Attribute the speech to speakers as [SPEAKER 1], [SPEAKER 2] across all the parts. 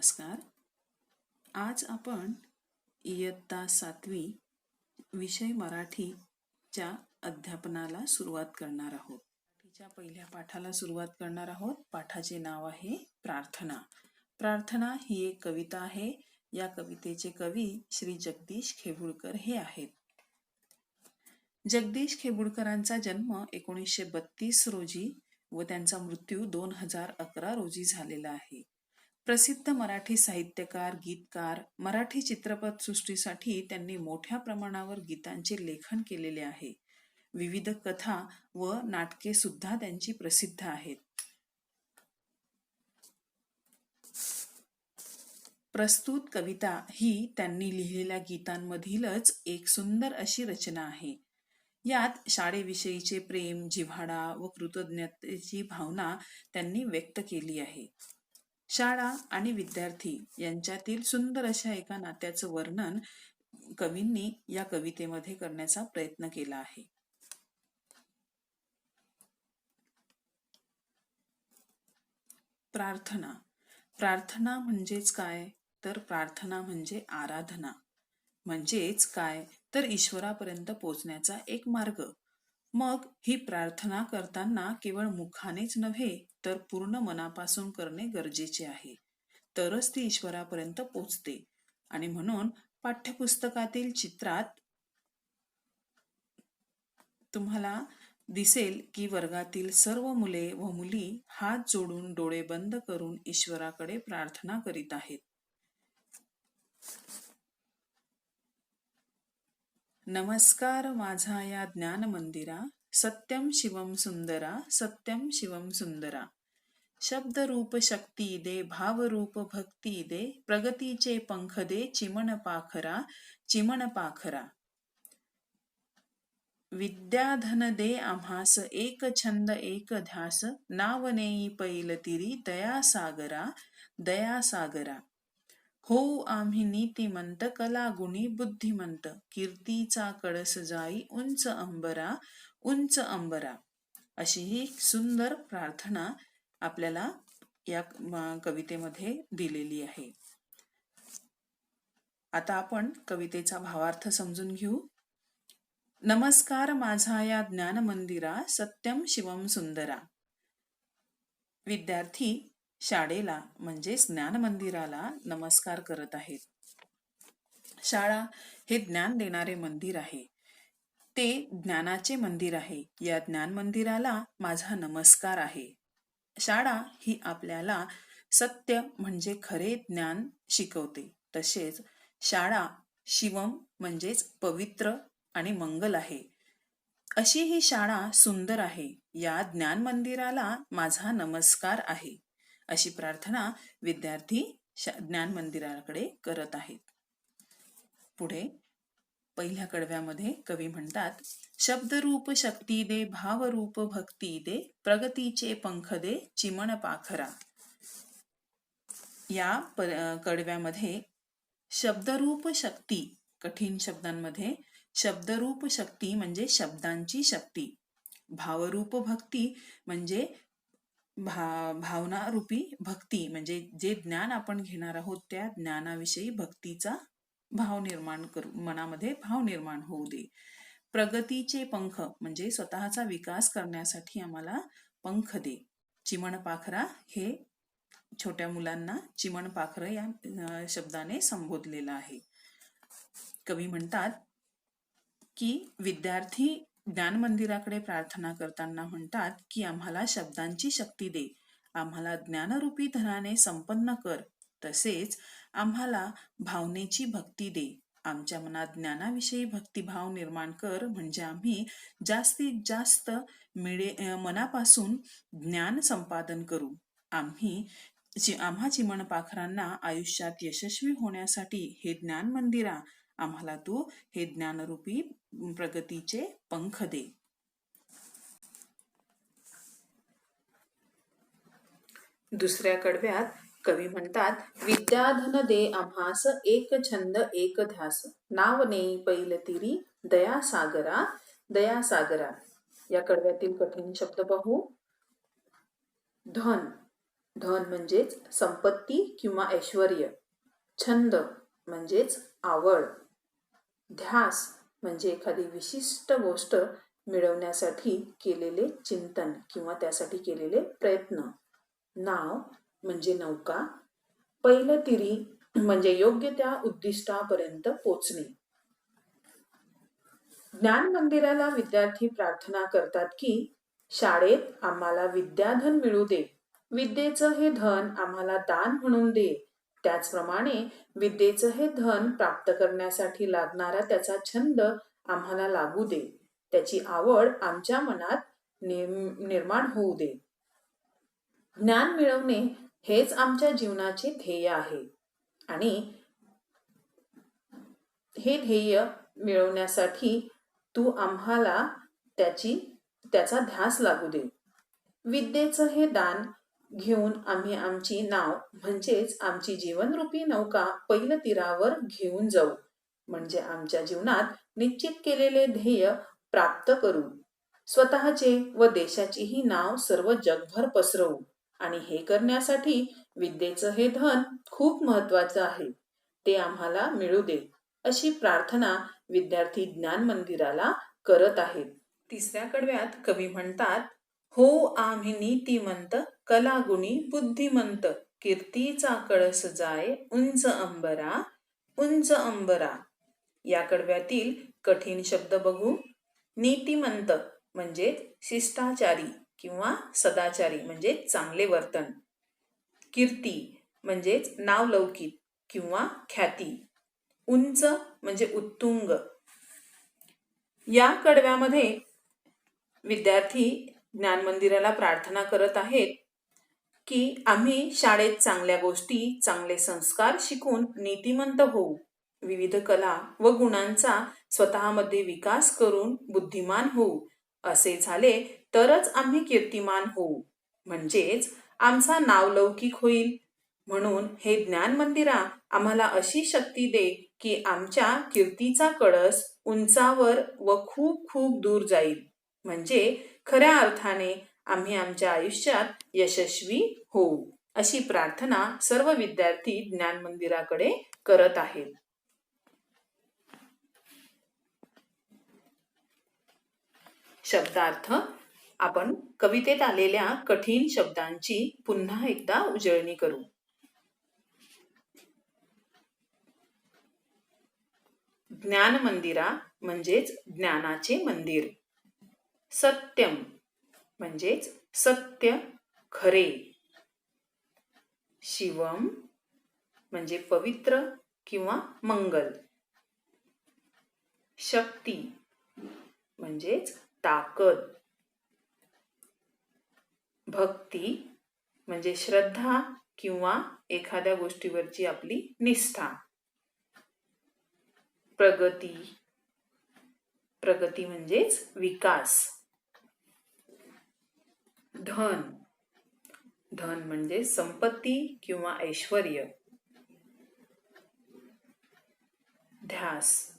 [SPEAKER 1] नमस्कार. आज आपण इयत्ता सातवी विषय मराठीच्या अध्यापनाला सुरुवात करणार आहोत. मराठीच्या पहिल्या पाठाला सुरुवात करणार आहोत. पाठाचे नाव आहे प्रार्थना. प्रार्थना ही एक कविता आहे. या कवितेचे कवी श्री जगदीश खेबुडकर हे आहेत. जगदीश खेबुडकरांचा जन्म एकोणीसशे बत्तीस रोजी व त्यांचा मृत्यू दोन हजार अकरा रोजी झालेला आहे. प्रसिद्ध मराठी साहित्यकार गीतकार मराठी चित्रपट सृष्टीसाठी त्यांनी मोठ्या प्रमाणावर गीतांचे लेखन केलेले आहे. विविध कथा व नाटके सुद्धा त्यांची प्रसिद्ध आहेत. प्रस्तुत कविता ही त्यांनी लिहिलेल्या गीतांमधीलच एक सुंदर अशी रचना आहे. यात शाळेविषयीचे प्रेम जिव्हाळा व कृतज्ञतेची भावना त्यांनी व्यक्त केली आहे. शाळा आणि विद्यार्थी यांच्यातील सुंदर अशा एका नात्याचं वर्णन कवींनी या कवितेमध्ये करण्याचा प्रयत्न केला आहे. प्रार्थना. प्रार्थना म्हणजेच काय? तर प्रार्थना म्हणजे आराधना. म्हणजेच काय? तर ईश्वरापर्यंत पोचण्याचा एक मार्ग. मग ही प्रार्थना करताना केवळ मुखानेच नव्हे तर पूर्ण मनापासून करणे गरजेचे आहे. तरच ती ईश्वरापर्यंत पोचते. आणि म्हणून पाठ्यपुस्तकातील चित्रात तुम्हाला दिसेल की वर्गातील सर्व मुले व मुली हात जोडून डोळे बंद करून ईश्वराकडे प्रार्थना करीत आहेत. नमस्कार माझा या ज्ञान मंदिरा सत्यम शिवम सुंदरा सत्यम शिवम सुंदरा. शब्द रूप शक्ती दे भाव रूप भक्ती दे प्रगतीचे पंख दे चिमण पाखरा चिमण पाखरा. विद्याधन दे आम्हास एक छंद एक ध्यास नाव नेई पैल तिरी दया सागरा दया सागरा. हो आम्ही नीतिमंत कला गुणी बुद्धिमंत. कीर्तीचा कळस जाई उंच अंबरा उंच अंबरा. अशी ही सुंदर प्रार्थना आपल्याला या कवितेमध्ये दिलेली आहे. आता आपण कवितेचा भावार्थ समजून घेऊ. नमस्कार माझा या ज्ञान मंदिरा सत्यम शिवम सुंदरा. विद्यार्थी शाळेला म्हणजेच ज्ञान मंदिराला नमस्कार करत आहेत. शाळा हे ज्ञान देणारे मंदिर आहे. ते ज्ञानाचे मंदिर आहे. या ज्ञान मंदिराला माझा नमस्कार आहे. शाळा ही आपल्याला सत्य म्हणजे खरे ज्ञान शिकवते. तसेच शाळा शिवम म्हणजेच पवित्र आणि मंगल आहे. अशी ही शाळा सुंदर आहे. या ज्ञान मंदिराला माझा नमस्कार आहे. अशी प्रार्थना विद्यार्थी ज्ञान मंदिराकडे करत आहेत. पुढे पहिल्या कडव्यामध्ये कवी म्हणतात शब्दरूप शक्ती दे भावरूप भक्ती दे प्रगतीचे पंख दे चिमण पाखरा. या कडव्यामध्ये शब्दरूप शक्ती कठीण शब्दांमध्ये शब्दरूप शक्ती म्हणजे शब्दांची शक्ती. भावरूप भक्ती म्हणजे भा भावना रूपी भक्ती म्हणजे जे ज्ञान आपण घेणार आहोत त्या ज्ञानाविषयी भक्तीचा भाव निर्माण करू मनामध्ये भाव निर्माण होऊ दे. प्रगतीचे पंख म्हणजे स्वतःचा विकास करण्यासाठी आम्हाला पंख दे. चिमण पाखरा हे छोट्या मुलांना चिमण पाखर या शब्दाने संबोधलेलं आहे. कवी म्हणतात की विद्यार्थी ज्ञान मंदिराकडे प्रार्थना करताना म्हणतात की आम्हाला शब्दांची शक्ती दे. आम्हाला ज्ञानरूपी धनाने संपन्न कर. तसेच आम्हाला भावनेची भक्ती दे. आमच्या मनात ज्ञानाविषयी भक्तिभाव निर्माण कर म्हणजे आम्ही जास्तीत जास्त मिळे मनापासून ज्ञान संपादन करू. आम्ही आम्हा चिमण पाखरांना आयुष्यात यशस्वी होण्यासाठी हे ज्ञान मंदिरा आम्हाला तू हे ज्ञानरूपी प्रगतीचे पंख दे. दुसऱ्या कडव्यात कवी म्हणतात विद्याधन दे आम्हास एक छंद एक ध्यास. नाव ने पैल तिरी दया सागरा दया सागरा. या कडव्यातील कठीण शब्द पाहू. धन. धन म्हणजेच संपत्ती किंवा ऐश्वर छंद म्हणजेच आवड. ध्यास म्हणजे एखादी विशिष्ट गोष्ट मिळवण्यासाठी केलेले चिंतन किंवा त्यासाठी केलेले प्रयत्न. नाव म्हणजे नौका. पहिलं तिरी म्हणजे योग्य त्या उद्दिष्टापर्यंत पोचणे. ज्ञान मंदिराला विद्यार्थी प्रार्थना करतात की शाळेत आम्हाला विद्याधन मिळू दे. विद्येचं हे धन आम्हाला दान म्हणून दे. त्याचप्रमाणे विद्येचं हे धन प्राप्त करण्यासाठी लागणारा त्याचा छंद आम्हाला लागू दे. त्याची आवड आमच्या मनात निर्माण होऊ दे. ज्ञान मिळवणे हेच आमच्या जीवनाचे ध्येय आहे. आणि हे ध्येय मिळवण्यासाठी तू आम्हाला त्याची त्याचा ध्यास लागू दे. विद्येचं हे दान घेऊन आम्ही आमची नाव म्हणजेच आमची जीवनरूपी नौका पहिलं तीरावर घेऊन जाऊ. म्हणजे आमच्या जीवनात निश्चित केलेले ध्येय प्राप्त करू. स्वतःचे व देशाचीही नाव सर्व जगभर पसरवू. आणि हे करण्यासाठी विद्येचं हे धन खूप महत्वाचं आहे. ते आम्हाला मिळू दे अशी प्रार्थना विद्यार्थी ज्ञान मंदिराला करत आहेत. तिसऱ्या कडव्यात कवी म्हणतात हो आम्ही नीतिमंत कलागुणी बुद्धिमंत कीर्तीचा कळस जाय उंच अंबरा उंच अंबरा. या कडव्यातील कठीण शब्द बघू. नीतिमंत म्हणजे शिष्टाचारी किंवा सदाचारी म्हणजे चांगले वर्तन. कीर्ती म्हणजेच नावलौकिक किंवा ख्याती. उंच म्हणजे उत्तुंग. या कडव्यामध्ये विद्यार्थी ज्ञान मंदिराला प्रार्थना करत आहेत की आम्ही शाळेत चांगल्या गोष्टी चांगले संस्कार शिकून नीतिमंत होऊ. विविध कला व गुणांचा स्वतःमध्ये विकास करून बुद्धिमान होऊ. असे झाले तरच आम्ही कीर्तिमान होऊ. म्हणजेच आमचा नावलौकिक होईल. म्हणून हे ज्ञान मंदिरा आम्हाला अशी शक्ती दे की आमच्या कीर्तीचा कळस उंचावर व खूप खूप दूर जाईल. म्हणजे खऱ्या अर्थाने आम्ही आमच्या आयुष्यात यशस्वी होऊ अशी प्रार्थना सर्व विद्यार्थी ज्ञान मंदिराकडे करत आहेत. शब्दार्थ आपण कवितेत आलेल्या कठीण शब्दांची पुन्हा एकदा उजळणी करू. ज्ञान मंदिरा म्हणजेच ज्ञानाचे मंदिर. सत्यम. म्हणजेच सत्य खरे. शिवम म्हणजे पवित्र किंवा मंगल. शक्ती म्हणजेच ताकद. भक्ती म्हणजे श्रद्धा किंवा एखाद्या गोष्टीवरची आपली निष्ठा. प्रगती. प्रगती म्हणजेच विकास. धन. धन म्हणजे संपत्ती किंवा ऐश्वर ध्यास.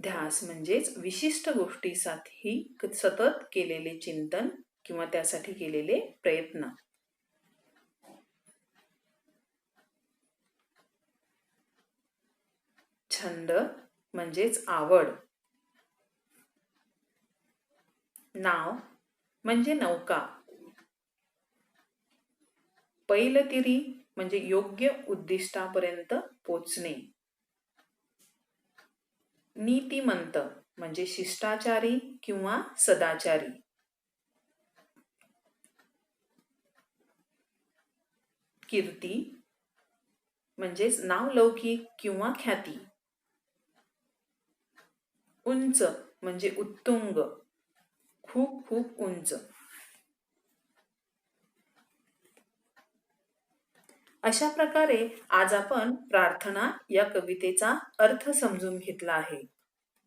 [SPEAKER 1] ध्यास म्हणजेच विशिष्ट गोष्टीसाठी सतत केलेले चिंतन किंवा त्यासाठी केलेले प्रयत्न. छंद म्हणजेच आवड. नाव म्हणजे नौका. पैलतिरी म्हणजे योग्य उद्दिष्टापर्यंत पोचणे. नीतिमंत म्हणजे शिष्टाचारी किंवा सदाचारी. कीर्ती म्हणजेच नावलौकिक किंवा ख्याती. उंच म्हणजे उत्तुंग. खूप खूप उंच. अशा प्रकारे आज आपण प्रार्थना या कवितेचा अर्थ समजून घेतला आहे.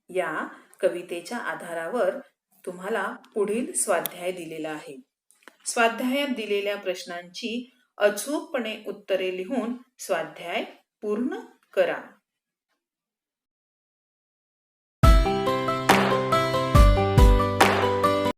[SPEAKER 1] या कवितेच्या आधारावर तुम्हाला पुढील स्वाध्याय दिलेला आहे. स्वाध्यायात दिलेल्या प्रश्नांची अचूकपणे उत्तरे लिहून स्वाध्याय पूर्ण करा.